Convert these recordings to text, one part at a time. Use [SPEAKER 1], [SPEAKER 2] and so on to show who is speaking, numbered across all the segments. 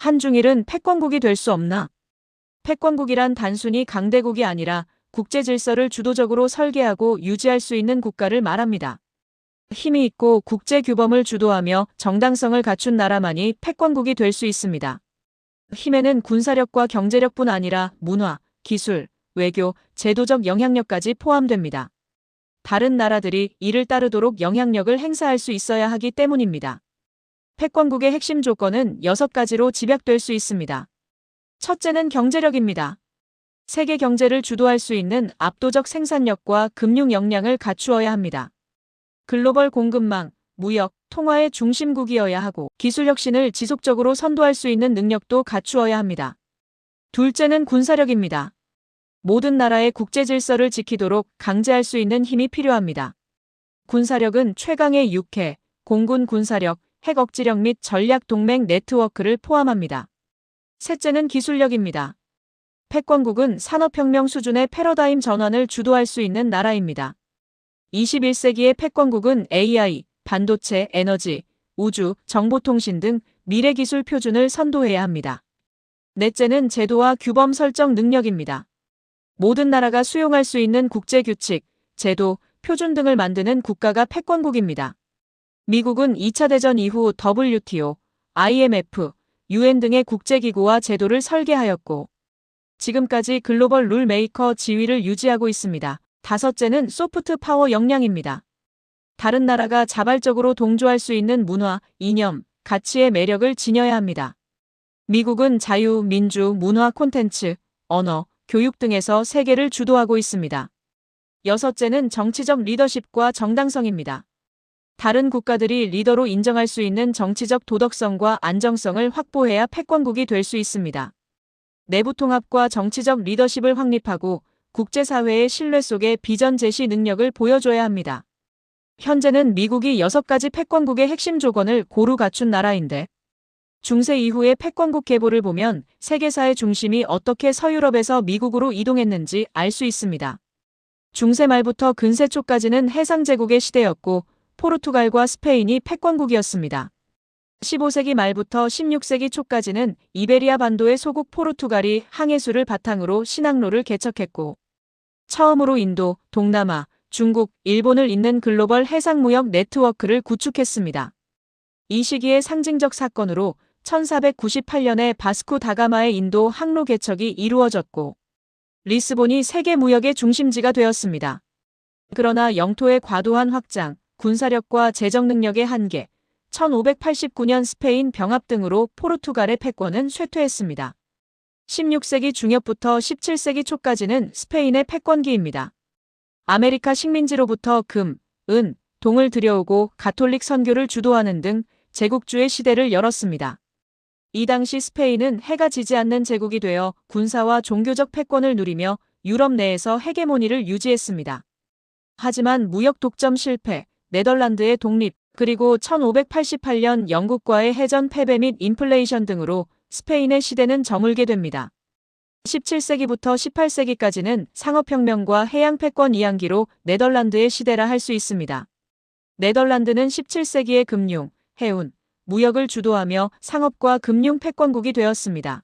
[SPEAKER 1] 한중일은 패권국이 될 수 없나? 패권국이란 단순히 강대국이 아니라 국제 질서를 주도적으로 설계하고 유지할 수 있는 국가를 말합니다. 힘이 있고 국제 규범을 주도하며 정당성을 갖춘 나라만이 패권국이 될 수 있습니다. 힘에는 군사력과 경제력뿐 아니라 문화, 기술, 외교, 제도적 영향력까지 포함됩니다. 다른 나라들이 이를 따르도록 영향력을 행사할 수 있어야 하기 때문입니다. 패권국의 핵심 조건은 6가지로 집약될 수 있습니다. 첫째는 경제력입니다. 세계 경제를 주도할 수 있는 압도적 생산력과 금융 역량을 갖추어야 합니다. 글로벌 공급망, 무역, 통화의 중심국이어야 하고 기술 혁신을 지속적으로 선도할 수 있는 능력도 갖추어야 합니다. 둘째는 군사력입니다. 모든 나라의 국제 질서를 지키도록 강제할 수 있는 힘이 필요합니다. 군사력은 최강의 육해, 공군 군사력, 핵 억지력 및 전략 동맹 네트워크를 포함합니다. 셋째는 기술력입니다. 패권국은 산업혁명 수준의 패러다임 전환을 주도할 수 있는 나라입니다. 21세기의 패권국은 AI, 반도체, 에너지, 우주, 정보통신 등 미래기술 표준을 선도해야 합니다. 넷째는 제도와 규범 설정 능력입니다. 모든 나라가 수용할 수 있는 국제규칙, 제도, 표준 등을 만드는 국가가 패권국입니다. 미국은 2차 대전 이후 WTO, IMF, UN 등의 국제기구와 제도를 설계하였고, 지금까지 글로벌 룰 메이커 지위를 유지하고 있습니다. 다섯째는 소프트 파워 역량입니다. 다른 나라가 자발적으로 동조할 수 있는 문화, 이념, 가치의 매력을 지녀야 합니다. 미국은 자유, 민주, 문화 콘텐츠, 언어, 교육 등에서 세계를 주도하고 있습니다. 여섯째는 정치적 리더십과 정당성입니다. 다른 국가들이 리더로 인정할 수 있는 정치적 도덕성과 안정성을 확보해야 패권국이 될 수 있습니다. 내부 통합과 정치적 리더십을 확립하고 국제사회의 신뢰 속에 비전 제시 능력을 보여줘야 합니다. 현재는 미국이 6가지 패권국의 핵심 조건을 고루 갖춘 나라인데 중세 이후의 패권국 계보를 보면 세계사의 중심이 어떻게 서유럽에서 미국으로 이동했는지 알 수 있습니다. 중세 말부터 근세 초까지는 해상제국의 시대였고 포르투갈과 스페인이 패권국이었습니다. 15세기 말부터 16세기 초까지는 이베리아 반도의 소국 포르투갈이 항해수를 바탕으로 신항로를 개척했고 처음으로 인도, 동남아, 중국, 일본을 잇는 글로벌 해상무역 네트워크를 구축했습니다. 이 시기의 상징적 사건으로 1498년에 바스코 다가마의 인도 항로 개척이 이루어졌고 리스본이 세계 무역의 중심지가 되었습니다. 그러나 영토의 과도한 확장, 군사력과 재정 능력의 한계, 1589년 스페인 병합 등으로 포르투갈의 패권은 쇠퇴했습니다. 16세기 중엽부터 17세기 초까지는 스페인의 패권기입니다. 아메리카 식민지로부터 금, 은, 동을 들여오고 가톨릭 선교를 주도하는 등 제국주의 시대를 열었습니다. 이 당시 스페인은 해가 지지 않는 제국이 되어 군사와 종교적 패권을 누리며 유럽 내에서 헤게모니를 유지했습니다. 하지만 무역 독점 실패, 네덜란드의 독립, 그리고 1588년 영국과의 해전 패배 및 인플레이션 등으로 스페인의 시대는 저물게 됩니다. 17세기부터 18세기까지는 상업혁명과 해양패권 이양기로 네덜란드의 시대라 할 수 있습니다. 네덜란드는 17세기의 금융, 해운, 무역을 주도하며 상업과 금융 패권국이 되었습니다.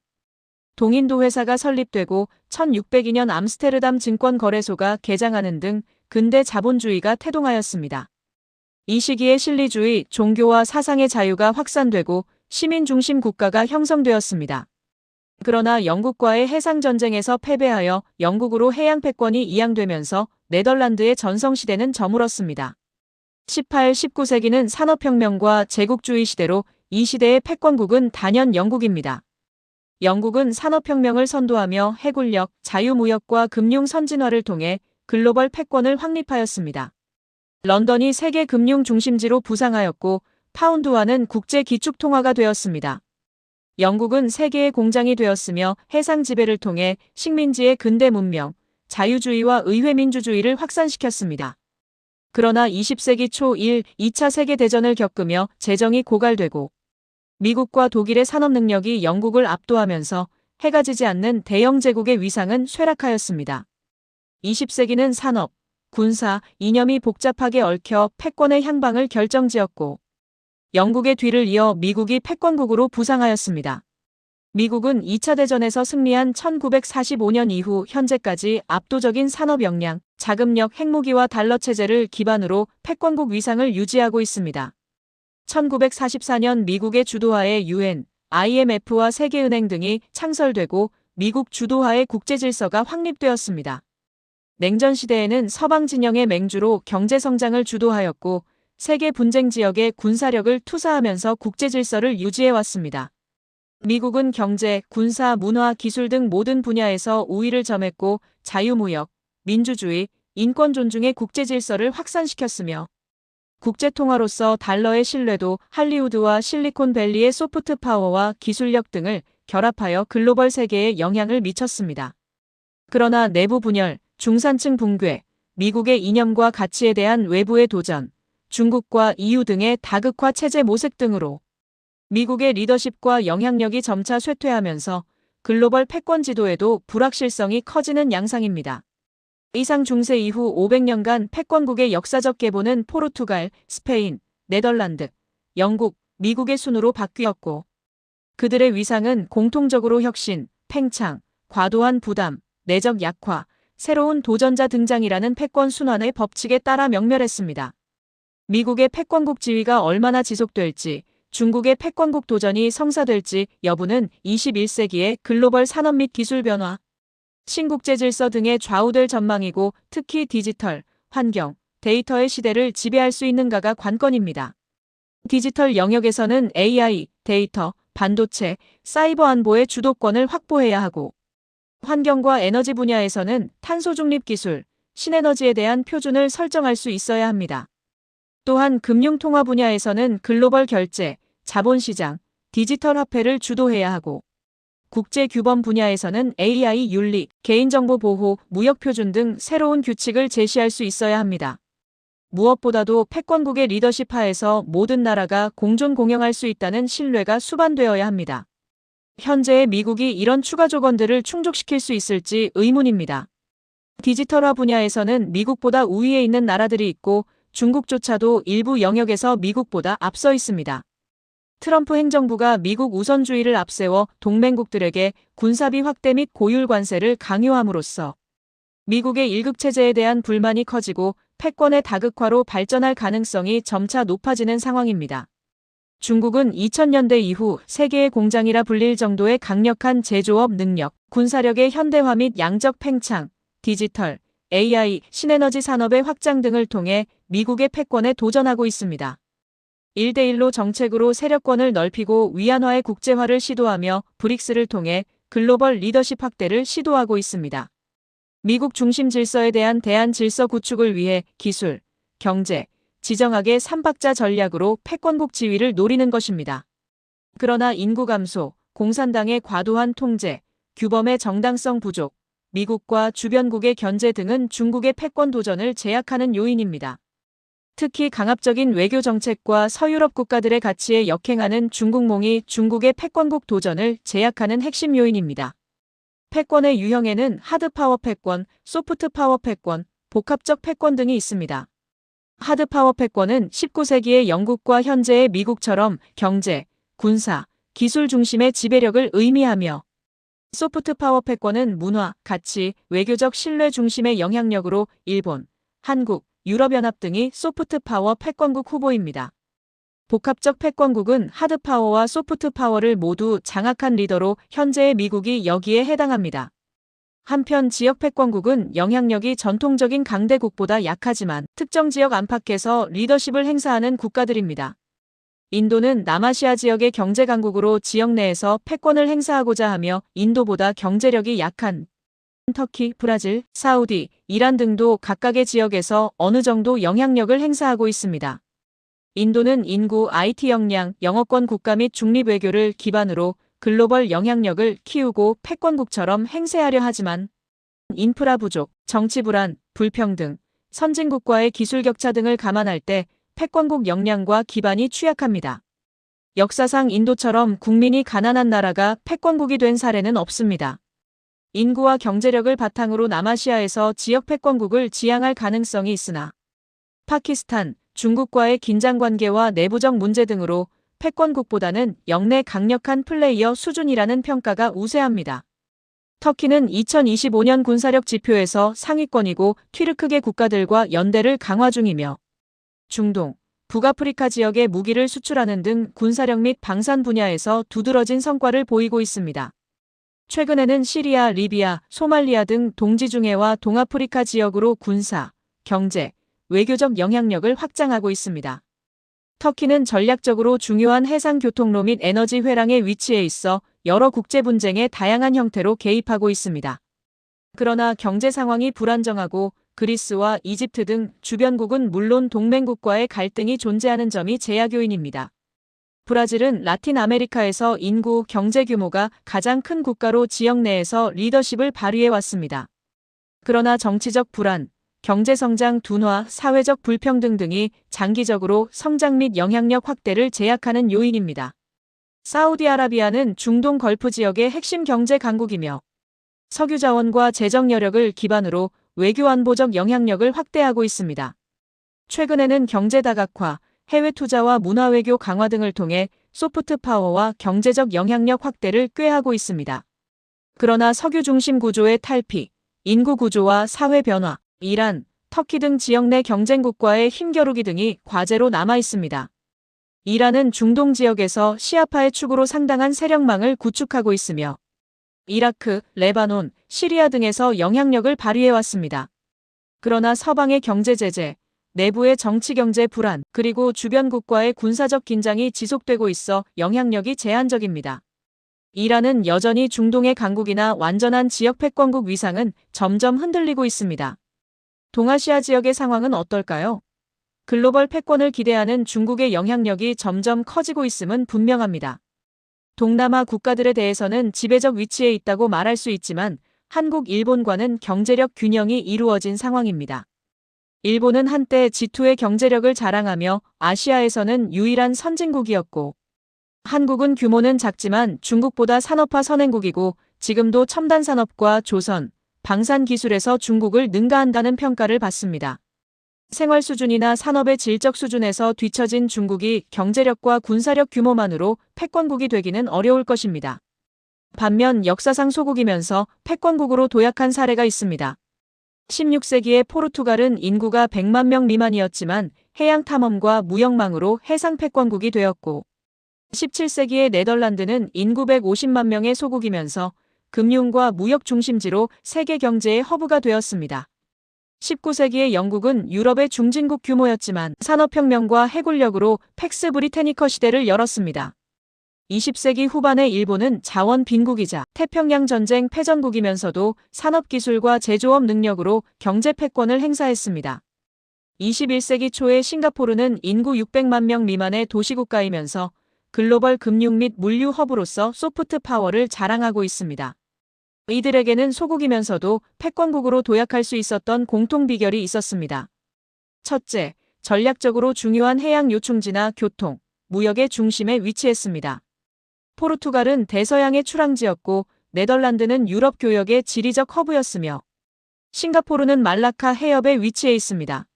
[SPEAKER 1] 동인도 회사가 설립되고 1602년 암스테르담 증권거래소가 개장하는 등 근대 자본주의가 태동하였습니다. 이 시기에 실리주의, 종교와 사상의 자유가 확산되고 시민 중심 국가가 형성되었습니다. 그러나 영국과의 해상전쟁에서 패배하여 영국으로 해양 패권이 이양되면서 네덜란드의 전성시대는 저물었습니다. 18, 19세기는 산업혁명과 제국주의 시대로 이 시대의 패권국은 단연 영국입니다. 영국은 산업혁명을 선도하며 해군력, 자유무역과 금융 선진화를 통해 글로벌 패권을 확립하였습니다. 런던이 세계 금융 중심지로 부상하였고 파운드화는 국제 기축 통화가 되었습니다. 영국은 세계의 공장이 되었으며 해상 지배를 통해 식민지의 근대 문명, 자유주의와 의회민주주의를 확산시켰습니다. 그러나 20세기 초 1, 2차 세계대전을 겪으며 재정이 고갈되고 미국과 독일의 산업 능력이 영국을 압도하면서 해가 지지 않는 대영 제국의 위상은 쇠락하였습니다. 20세기는 산업, 군사, 이념이 복잡하게 얽혀 패권의 향방을 결정지었고 영국의 뒤를 이어 미국이 패권국으로 부상하였습니다. 미국은 2차 대전에서 승리한 1945년 이후 현재까지 압도적인 산업 역량, 자금력, 핵무기와 달러 체제를 기반으로 패권국 위상을 유지하고 있습니다. 1944년 미국의 주도하에 UN, IMF와 세계은행 등이 창설되고 미국 주도하의 국제 질서가 확립되었습니다. 냉전 시대에는 서방 진영의 맹주로 경제 성장을 주도하였고 세계 분쟁 지역에 군사력을 투사하면서 국제 질서를 유지해 왔습니다. 미국은 경제, 군사, 문화, 기술 등 모든 분야에서 우위를 점했고 자유무역, 민주주의, 인권 존중의 국제 질서를 확산시켰으며 국제 통화로서 달러의 신뢰도 할리우드와 실리콘밸리의 소프트 파워와 기술력 등을 결합하여 글로벌 세계에 영향을 미쳤습니다. 그러나 내부 분열, 중산층 붕괴, 미국의 이념과 가치에 대한 외부의 도전, 중국과 EU 등의 다극화 체제 모색 등으로 미국의 리더십과 영향력이 점차 쇠퇴하면서 글로벌 패권 지도에도 불확실성이 커지는 양상입니다. 이상 중세 이후 500년간 패권국의 역사적 계보는 포르투갈, 스페인, 네덜란드, 영국, 미국의 순으로 바뀌었고 그들의 위상은 공통적으로 혁신, 팽창, 과도한 부담, 내적 약화, 새로운 도전자 등장이라는 패권 순환의 법칙에 따라 명멸했습니다. 미국의 패권국 지위가 얼마나 지속될지, 중국의 패권국 도전이 성사될지 여부는 21세기의 글로벌 산업 및 기술 변화, 신국제 질서 등에 좌우될 전망이고 특히 디지털, 환경, 데이터의 시대를 지배할 수 있는가가 관건입니다. 디지털 영역에서는 AI, 데이터, 반도체, 사이버 안보의 주도권을 확보해야 하고 환경과 에너지 분야에서는 탄소 중립 기술, 신에너지에 대한 표준을 설정할 수 있어야 합니다. 또한 금융통화 분야에서는 글로벌 결제, 자본시장, 디지털 화폐를 주도해야 하고 국제 규범 분야에서는 AI 윤리, 개인정보 보호, 무역 표준 등 새로운 규칙을 제시할 수 있어야 합니다. 무엇보다도 패권국의 리더십 하에서 모든 나라가 공존 공영할 수 있다는 신뢰가 수반되어야 합니다. 현재의 미국이 이런 추가 조건들을 충족시킬 수 있을지 의문입니다. 디지털화 분야에서는 미국보다 우위에 있는 나라들이 있고 중국조차도 일부 영역에서 미국보다 앞서 있습니다. 트럼프 행정부가 미국 우선주의를 앞세워 동맹국들에게 군사비 확대 및 고율 관세를 강요함으로써 미국의 일극체제에 대한 불만이 커지고 패권의 다극화로 발전할 가능성이 점차 높아지는 상황입니다. 중국은 2000년대 이후 세계의 공장이라 불릴 정도의 강력한 제조업 능력, 군사력의 현대화 및 양적 팽창, 디지털, AI, 신에너지 산업의 확장 등을 통해 미국의 패권에 도전하고 있습니다. 1대1로 정책으로 세력권을 넓히고 위안화의 국제화를 시도하며 브릭스를 통해 글로벌 리더십 확대를 시도하고 있습니다. 미국 중심 질서에 대한 대안 질서 구축을 위해 기술, 경제, 지정학의 삼박자 전략으로 패권국 지위를 노리는 것입니다. 그러나 인구 감소, 공산당의 과도한 통제, 규범의 정당성 부족, 미국과 주변국의 견제 등은 중국의 패권 도전을 제약하는 요인입니다. 특히 강압적인 외교 정책과 서유럽 국가들의 가치에 역행하는 중국몽이 중국의 패권국 도전을 제약하는 핵심 요인입니다. 패권의 유형에는 하드파워 패권, 소프트파워 패권, 복합적 패권 등이 있습니다. 하드파워 패권은 19세기의 영국과 현재의 미국처럼 경제, 군사, 기술 중심의 지배력을 의미하며 소프트 파워 패권은 문화, 가치, 외교적 신뢰 중심의 영향력으로 일본, 한국, 유럽연합 등이 소프트 파워 패권국 후보입니다. 복합적 패권국은 하드 파워와 소프트 파워를 모두 장악한 리더로 현재의 미국이 여기에 해당합니다. 한편 지역 패권국은 영향력이 전통적인 강대국보다 약하지만 특정 지역 안팎에서 리더십을 행사하는 국가들입니다. 인도는 남아시아 지역의 경제 강국으로 지역 내에서 패권을 행사하고자 하며 인도보다 경제력이 약한 터키, 브라질, 사우디, 이란 등도 각각의 지역에서 어느 정도 영향력을 행사하고 있습니다. 인도는 인구, IT 역량, 영어권 국가 및 중립 외교를 기반으로 글로벌 영향력을 키우고 패권국처럼 행세하려 하지만 인프라 부족, 정치 불안, 불평등, 선진국과의 기술 격차 등을 감안할 때 패권국 역량과 기반이 취약합니다. 역사상 인도처럼 국민이 가난한 나라가 패권국이 된 사례는 없습니다. 인구와 경제력을 바탕으로 남아시아에서 지역 패권국을 지향할 가능성이 있으나 파키스탄, 중국과의 긴장 관계와 내부적 문제 등으로 패권국보다는 영내 강력한 플레이어 수준이라는 평가가 우세합니다. 터키는 2025년 군사력 지표에서 상위권이고 튀르크계 국가들과 연대를 강화 중이며 중동, 북아프리카 지역에 무기를 수출하는 등 군사력 및 방산 분야에서 두드러진 성과를 보이고 있습니다. 최근에는 시리아, 리비아, 소말리아 등 동지중해와 동아프리카 지역으로 군사, 경제, 외교적 영향력을 확장하고 있습니다. 터키는 전략적으로 중요한 해상 교통로 및 에너지 회랑에 위치해 있어 여러 국제 분쟁에 다양한 형태로 개입하고 있습니다. 그러나 경제 상황이 불안정하고 그리스와 이집트 등 주변국은 물론 동맹국과의 갈등이 존재하는 점이 제약 요인입니다. 브라질은 라틴 아메리카에서 인구, 경제 규모가 가장 큰 국가로 지역 내에서 리더십을 발휘해 왔습니다. 그러나 정치적 불안, 경제 성장 둔화, 사회적 불평등 등이 장기적으로 성장 및 영향력 확대를 제약하는 요인입니다. 사우디아라비아는 중동 걸프 지역의 핵심 경제 강국이며 석유 자원과 재정 여력을 기반으로 외교 안보적 영향력을 확대하고 있습니다. 최근에는 경제 다각화, 해외 투자와 문화 외교 강화 등을 통해 소프트 파워와 경제적 영향력 확대를 꾀하고 있습니다. 그러나 석유 중심 구조의 탈피, 인구 구조와 사회 변화, 이란, 터키 등 지역 내 경쟁국과의 힘겨루기 등이 과제로 남아 있습니다. 이란은 중동 지역에서 시아파의 축으로 상당한 세력망을 구축하고 있으며 이라크, 레바논, 시리아 등에서 영향력을 발휘해왔습니다. 그러나 서방의 경제 제재, 내부의 정치 경제 불안, 그리고 주변국과의 군사적 긴장이 지속되고 있어 영향력이 제한적입니다. 이란은 여전히 중동의 강국이나 완전한 지역 패권국 위상은 점점 흔들리고 있습니다. 동아시아 지역의 상황은 어떨까요? 글로벌 패권을 기대하는 중국의 영향력이 점점 커지고 있음은 분명합니다. 동남아 국가들에 대해서는 지배적 위치에 있다고 말할 수 있지만 한국, 일본과는 경제력 균형이 이루어진 상황입니다. 일본은 한때 G2의 경제력을 자랑하며 아시아에서는 유일한 선진국이었고 한국은 규모는 작지만 중국보다 산업화 선행국이고 지금도 첨단 산업과 조선, 방산 기술에서 중국을 능가한다는 평가를 받습니다. 생활 수준이나 산업의 질적 수준에서 뒤처진 중국이 경제력과 군사력 규모만으로 패권국이 되기는 어려울 것입니다. 반면 역사상 소국이면서 패권국으로 도약한 사례가 있습니다. 16세기의 포르투갈은 인구가 100만 명 미만이었지만 해양 탐험과 무역망으로 해상 패권국이 되었고 17세기의 네덜란드는 인구 150만 명의 소국이면서 금융과 무역 중심지로 세계 경제의 허브가 되었습니다. 19세기의 영국은 유럽의 중진국 규모였지만 산업혁명과 해군력으로 팩스 브리테니커 시대를 열었습니다. 20세기 후반의 일본은 자원 빈국이자 태평양 전쟁 패전국이면서도 산업기술과 제조업 능력으로 경제 패권을 행사했습니다. 21세기 초에 싱가포르는 인구 600만 명 미만의 도시국가이면서 글로벌 금융 및 물류 허브로서 소프트 파워를 자랑하고 있습니다. 이들에게는 소국이면서도 패권국으로 도약할 수 있었던 공통 비결이 있었습니다. 첫째, 전략적으로 중요한 해양 요충지나 교통, 무역의 중심에 위치했습니다. 포르투갈은 대서양의 출항지였고 네덜란드는 유럽 교역의 지리적 허브였으며 싱가포르는 말라카 해협에 위치해 있습니다.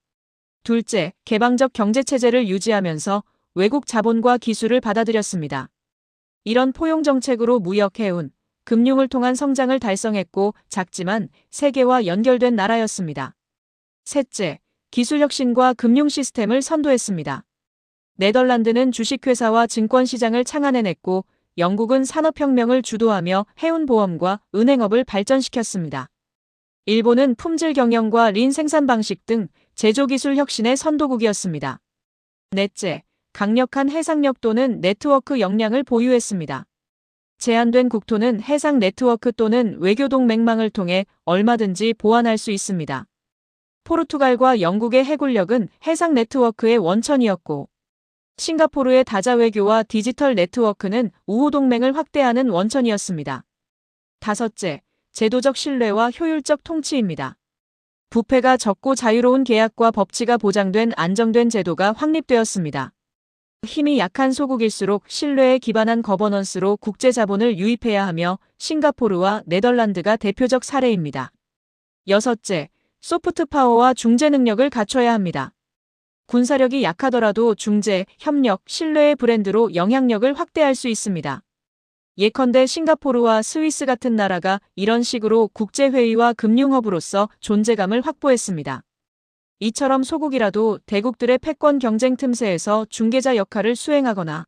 [SPEAKER 1] 둘째, 개방적 경제체제를 유지하면서 외국 자본과 기술을 받아들였습니다. 이런 포용 정책으로 무역 해운, 금융을 통한 성장을 달성했고 작지만 세계와 연결된 나라였습니다. 셋째, 기술 혁신과 금융 시스템을 선도했습니다. 네덜란드는 주식회사와 증권시장을 창안해냈고 영국은 산업혁명을 주도하며 해운보험과 은행업을 발전시켰습니다. 일본은 품질 경영과 린 생산 방식 등 제조기술 혁신의 선도국이었습니다. 넷째, 강력한 해상력 또는 네트워크 역량을 보유했습니다. 제한된 국토는 해상 네트워크 또는 외교동 맹망을 통해 얼마든지 보완할 수 있습니다. 포르투갈과 영국의 해군력은 해상 네트워크의 원천이었고 싱가포르의 다자 외교와 디지털 네트워크는 우호 동맹을 확대하는 원천이었습니다. 다섯째, 제도적 신뢰와 효율적 통치입니다. 부패가 적고 자유로운 계약과 법치가 보장된 안정된 제도가 확립되었습니다. 힘이 약한 소국일수록 신뢰에 기반한 거버넌스로 국제 자본을 유입해야 하며 싱가포르와 네덜란드가 대표적 사례입니다. 여섯째, 소프트 파워와 중재 능력을 갖춰야 합니다. 군사력이 약하더라도 중재, 협력, 신뢰의 브랜드로 영향력을 확대할 수 있습니다. 예컨대 싱가포르와 스위스 같은 나라가 이런 식으로 국제회의와 금융허브로서 존재감을 확보했습니다. 이처럼 소국이라도 대국들의 패권 경쟁 틈새에서 중개자 역할을 수행하거나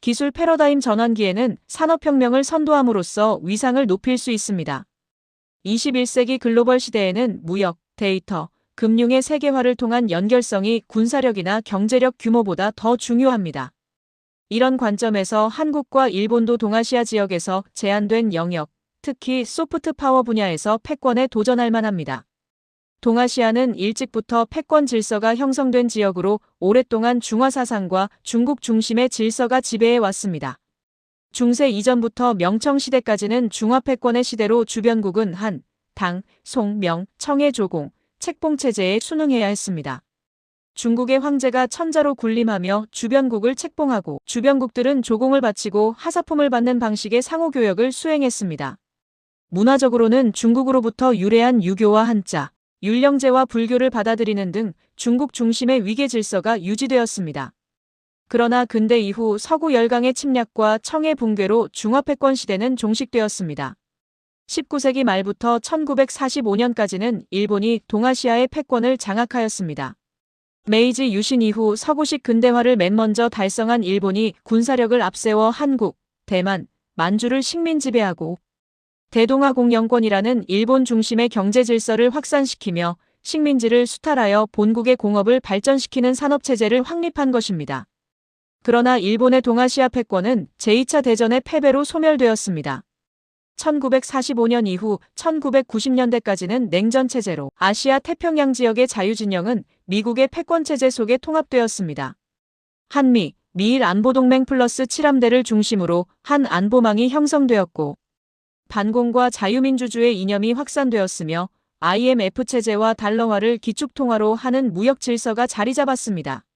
[SPEAKER 1] 기술 패러다임 전환기에는 산업혁명을 선도함으로써 위상을 높일 수 있습니다. 21세기 글로벌 시대에는 무역, 데이터, 금융의 세계화를 통한 연결성이 군사력이나 경제력 규모보다 더 중요합니다. 이런 관점에서 한국과 일본도 동아시아 지역에서 제한된 영역, 특히 소프트 파워 분야에서 패권에 도전할 만합니다. 동아시아는 일찍부터 패권 질서가 형성된 지역으로 오랫동안 중화 사상과 중국 중심의 질서가 지배해 왔습니다. 중세 이전부터 명청 시대까지는 중화 패권의 시대로 주변국은 한, 당, 송, 명, 청의 조공, 책봉 체제에 순응해야 했습니다. 중국의 황제가 천자로 군림하며 주변국을 책봉하고 주변국들은 조공을 바치고 하사품을 받는 방식의 상호교역을 수행했습니다. 문화적으로는 중국으로부터 유래한 유교와 한자, 율령제와 불교를 받아들이는 등 중국 중심의 위계 질서가 유지되었습니다. 그러나 근대 이후 서구 열강의 침략과 청의 붕괴로 중화패권 시대는 종식되었습니다. 19세기 말부터 1945년까지는 일본이 동아시아의 패권을 장악하였습니다. 메이지 유신 이후 서구식 근대화를 맨 먼저 달성한 일본이 군사력을 앞세워 한국, 대만, 만주를 식민 지배하고 대동아 공영권이라는 일본 중심의 경제 질서를 확산시키며 식민지를 수탈하여 본국의 공업을 발전시키는 산업체제를 확립한 것입니다. 그러나 일본의 동아시아 패권은 제2차 대전의 패배로 소멸되었습니다. 1945년 이후 1990년대까지는 냉전체제로 아시아 태평양 지역의 자유진영은 미국의 패권체제 속에 통합되었습니다. 한미, 미일 안보동맹 플러스 7함대를 중심으로 한 안보망이 형성되었고 반공과 자유민주주의 이념이 확산되었으며 IMF 체제와 달러화를 기축통화로 하는 무역 질서가 자리 잡았습니다.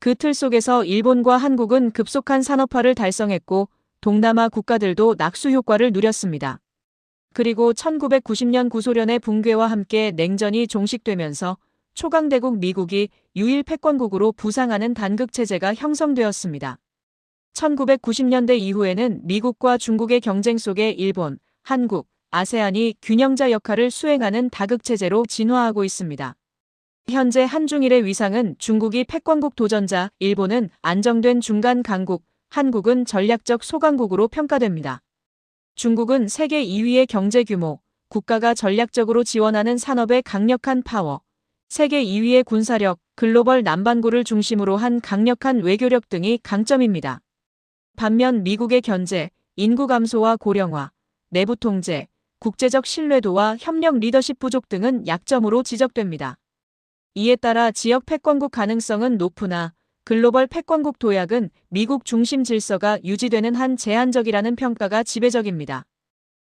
[SPEAKER 1] 그 틀 속에서 일본과 한국은 급속한 산업화를 달성했고 동남아 국가들도 낙수 효과를 누렸습니다. 그리고 1990년 구소련의 붕괴와 함께 냉전이 종식되면서 초강대국 미국이 유일 패권국으로 부상하는 단극체제가 형성되었습니다. 1990년대 이후에는 미국과 중국의 경쟁 속에 일본, 한국, 아세안이 균형자 역할을 수행하는 다극체제로 진화하고 있습니다. 현재 한중일의 위상은 중국이 패권국 도전자, 일본은 안정된 중간 강국, 한국은 전략적 소강국으로 평가됩니다. 중국은 세계 2위의 경제 규모, 국가가 전략적으로 지원하는 산업의 강력한 파워, 세계 2위의 군사력, 글로벌 남반구를 중심으로 한 강력한 외교력 등이 강점입니다. 반면 미국의 견제, 인구 감소와 고령화, 내부 통제, 국제적 신뢰도와 협력 리더십 부족 등은 약점으로 지적됩니다. 이에 따라 지역 패권국 가능성은 높으나 글로벌 패권국 도약은 미국 중심 질서가 유지되는 한 제한적이라는 평가가 지배적입니다.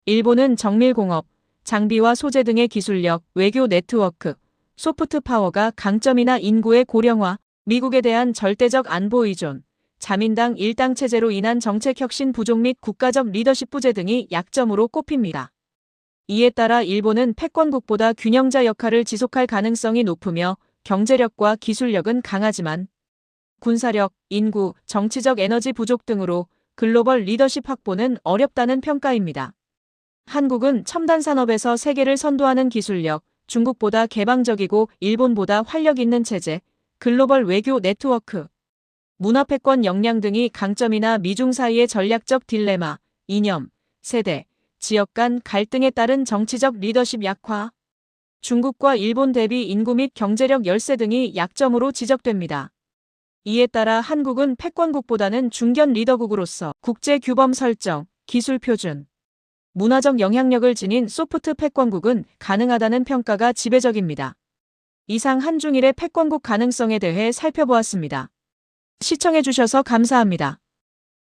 [SPEAKER 1] 일본은 정밀공업, 장비와 소재 등의 기술력, 외교 네트워크, 소프트 파워가 강점이나 인구의 고령화, 미국에 대한 절대적 안보 의존, 자민당 일당 체제로 인한 정책 혁신 부족 및 국가적 리더십 부재 등이 약점으로 꼽힙니다. 이에 따라 일본은 패권국보다 균형자 역할을 지속할 가능성이 높으며 경제력과 기술력은 강하지만 군사력, 인구, 정치적 에너지 부족 등으로 글로벌 리더십 확보는 어렵다는 평가입니다. 한국은 첨단 산업에서 세계를 선도하는 기술력, 중국보다 개방적이고 일본보다 활력 있는 체제, 글로벌 외교 네트워크, 문화패권 역량 등이 강점이나 미중 사이의 전략적 딜레마, 이념, 세대, 지역 간 갈등에 따른 정치적 리더십 약화, 중국과 일본 대비 인구 및 경제력 열세 등이 약점으로 지적됩니다. 이에 따라 한국은 패권국보다는 중견 리더국으로서 국제 규범 설정, 기술 표준, 문화적 영향력을 지닌 소프트 패권국은 가능하다는 평가가 지배적입니다. 이상 한중일의 패권국 가능성에 대해 살펴보았습니다. 시청해주셔서 감사합니다.